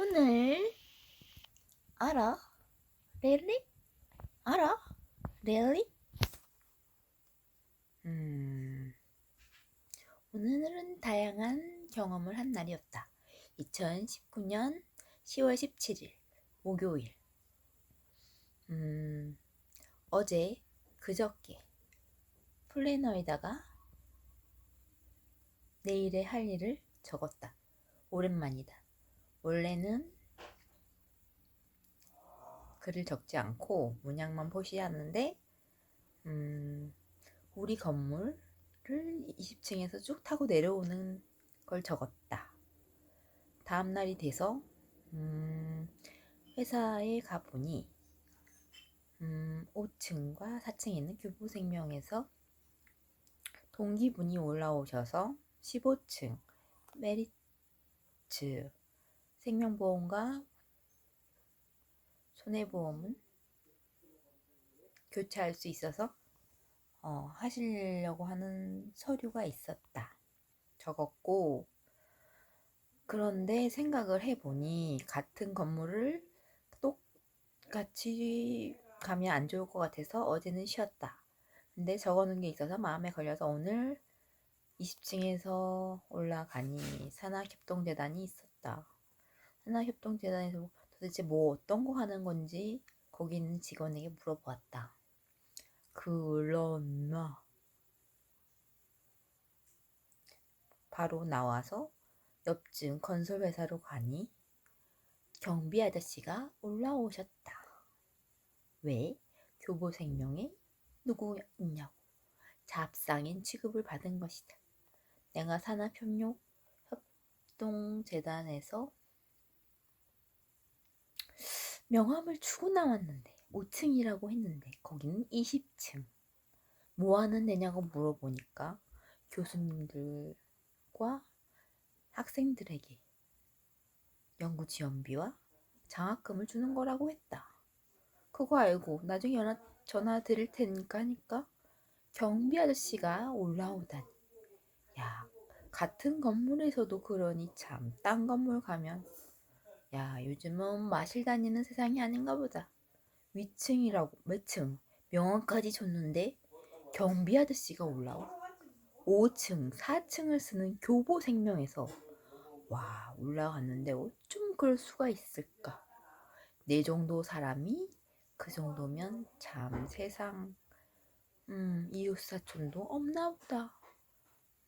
오늘 알아? 렐리? 알아? 렐리? 음, 오늘은 다양한 경험을 한 날이었다. 2019년 10월 17일 목요일. 음, 어제 그저께 플래너에다가 내일의 할 일을 적었다. 오랜만이다. 원래는 글을 적지 않고 문양만 표시하는데 음, 우리 건물을 20층에서 쭉 타고 내려오는 걸 적었다. 다음 날이 돼서 음, 회사에 가보니 음, 5층과 4층에 있는 교보생명에서 동기분이 올라오셔서 15층 메리츠 생명보험과 손해보험은 교체할 수 있어서 어, 하시려고 하는 서류가 있었다. 적었고 그런데 생각을 해보니 같은 건물을 똑같이 가면 안 좋을 것 같아서 어제는 쉬었다. 근데 적어놓은 게 있어서 마음에 걸려서 오늘 20층에서 올라가니 산학협동재단이 있었다. 산학협동재단에서 도대체 뭐 어떤 거 하는 건지 거기 있는 직원에게 물어보았다. 그러나 바로 나와서 옆집 건설 회사로 가니 경비 아저씨가 올라오셨다. 왜? 교보 생명에 누구였냐고 잡상인 취급을 받은 것이다. 내가 산업협력 협동재단에서 명함을 주고 나왔는데 5층이라고 했는데 거기는 20층 뭐 하는 데냐고 물어보니까 교수님들과 학생들에게 연구 지원비와 장학금을 주는 거라고 했다. 그거 알고 나중에 전화, 전화 드릴 테니까 하니까 경비 아저씨가 올라오다니. 야, 같은 건물에서도 그러니 참, 딴 건물 가면 야, 요즘은 마실 다니는 세상이 아닌가 보다. 위층이라고 몇 층? 명함까지 줬는데 경비 아저씨가 올라와. 5층, 4층을 쓰는 교보 생명에서 와, 올라갔는데 어쩜 그럴 수가 있을까? 내 정도 사람이 그 정도면 참 세상 음, 이웃사촌도 없나 보다.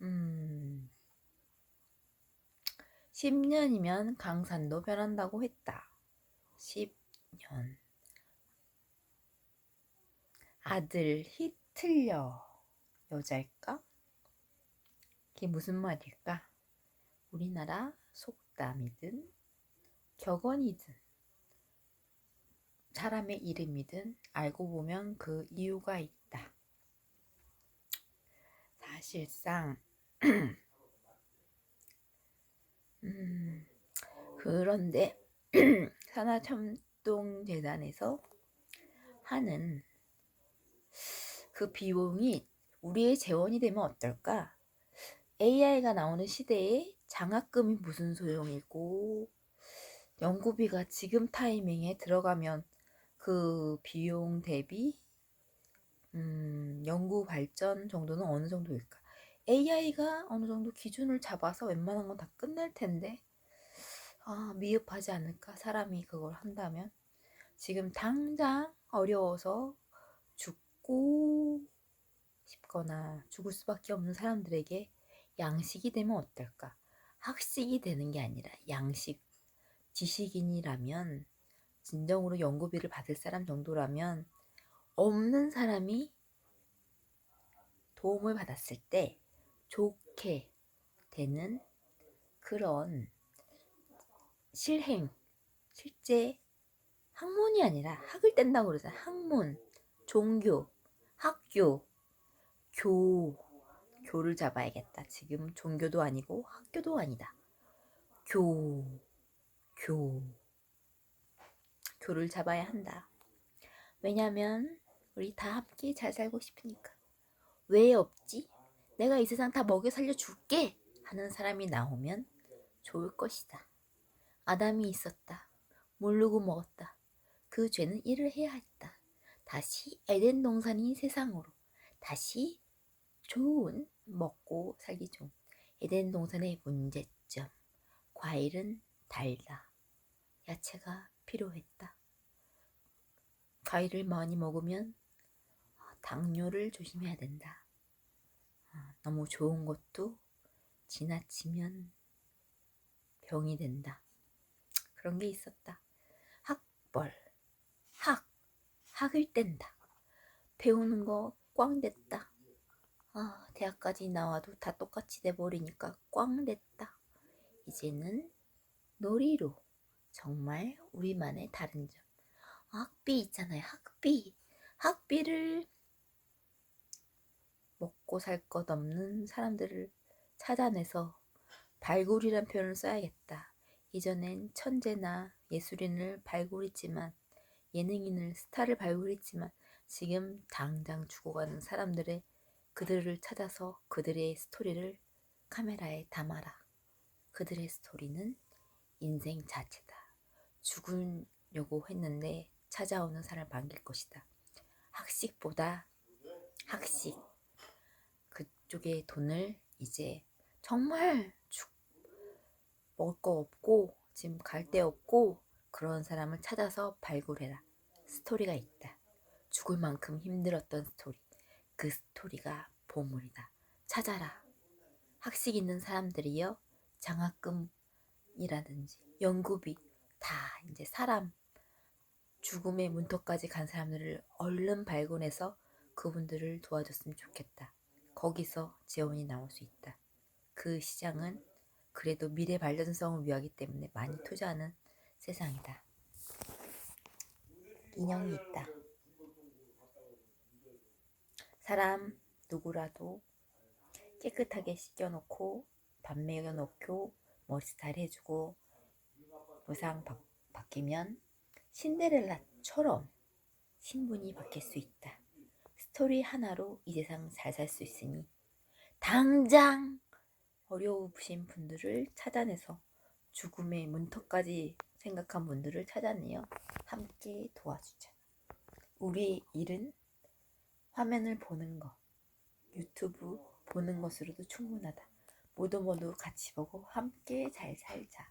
음. 10년이면 강산도 변한다고 했다. 10년. 아들 히틀려. 여자일까? 그게 무슨 말일까? 우리나라 속담이든 격언이든 사람의 이름이든 알고 보면 그 이유가 있다. 사실상 음, 그런데 산하첨동재단에서 하는 그 비용이 우리의 재원이 되면 어떨까? AI가 나오는 시대에 장학금이 무슨 소용이고 연구비가 지금 타이밍에 들어가면 그 비용 대비 음, 연구 발전 정도는 어느 정도일까? AI가 어느 정도 기준을 잡아서 웬만한 건 다 끝낼 텐데, 아, 미흡하지 않을까? 사람이 그걸 한다면. 지금 당장 어려워서 죽고 싶거나 죽을 수밖에 없는 사람들에게 양식이 되면 어떨까? 학식이 되는 게 아니라 양식, 지식인이라면, 진정으로 연구비를 받을 사람 정도라면, 없는 사람이 도움을 받았을 때 좋게 되는 그런 실행, 실제 학문이 아니라 학을 뗀다고 그러잖아. 학문, 종교, 학교, 교, 교를 잡아야겠다. 지금 종교도 아니고 학교도 아니다. 교, 교, 교를 잡아야 한다. 왜냐면 우리 다 함께 잘 살고 싶으니까. 왜 없지? 내가 이 세상 다 먹여 살려 줄게! 하는 사람이 나오면 좋을 것이다. 아담이 있었다. 모르고 먹었다. 그 죄는 일을 해야 했다. 다시 에덴 동산이 세상으로. 다시 좋은 먹고 살기 좋은 에덴 동산의 문제점. 과일은 달다. 야채가 필요했다. 과일을 많이 먹으면 당뇨를 조심해야 된다. 아, 너무 좋은 것도 지나치면 병이 된다. 그런 게 있었다. 학벌, 학, 학을 뗀다. 배우는 거 꽝 됐다. 아, 대학까지 나와도 다 똑같이 돼버리니까 꽝 됐다. 이제는 놀이로 정말 우리만의 다른 점. 학비 있잖아요. 학비. 학비를 먹고 살 것 없는 사람들을 찾아내서 발굴이란 표현을 써야겠다. 이전엔 천재나 예술인을 발굴했지만 예능인을 스타를 발굴했지만 지금 당장 죽어가는 사람들의 그들을 찾아서 그들의 스토리를 카메라에 담아라. 그들의 스토리는 인생 자체다. 죽으려고 했는데 찾아오는 사람을 반길 것이다. 학식보다 학식. 그쪽에 돈을 이제 정말 죽, 먹을 거 없고 지금 갈 데 없고 그런 사람을 찾아서 발굴해라. 스토리가 있다. 죽을 만큼 힘들었던 스토리. 그 스토리가 보물이다. 찾아라. 학식 있는 사람들이요. 장학금이라든지 연구비 다 이제 사람 죽음의 문턱까지 간 사람들을 얼른 발굴해서 그분들을 도와줬으면 좋겠다. 거기서 재원이 나올 수 있다. 그 시장은 그래도 미래 발전성을 위하기 때문에 많이 투자하는 세상이다. 인형이 있다. 사람 누구라도 깨끗하게 씻겨놓고 밥 먹여놓고 머리 스타일 해주고 무상 바, 바뀌면 신데렐라처럼 신분이 바뀔 수 있다. 스토리 하나로 이 세상 잘 살 수 있으니 당장 어려우신 분들을 찾아내서 죽음의 문턱까지 생각한 분들을 찾아내어 함께 도와주자. 우리의 일은 화면을 보는 것, 유튜브 보는 것으로도 충분하다. 모두 모두 같이 보고 함께 잘 살자.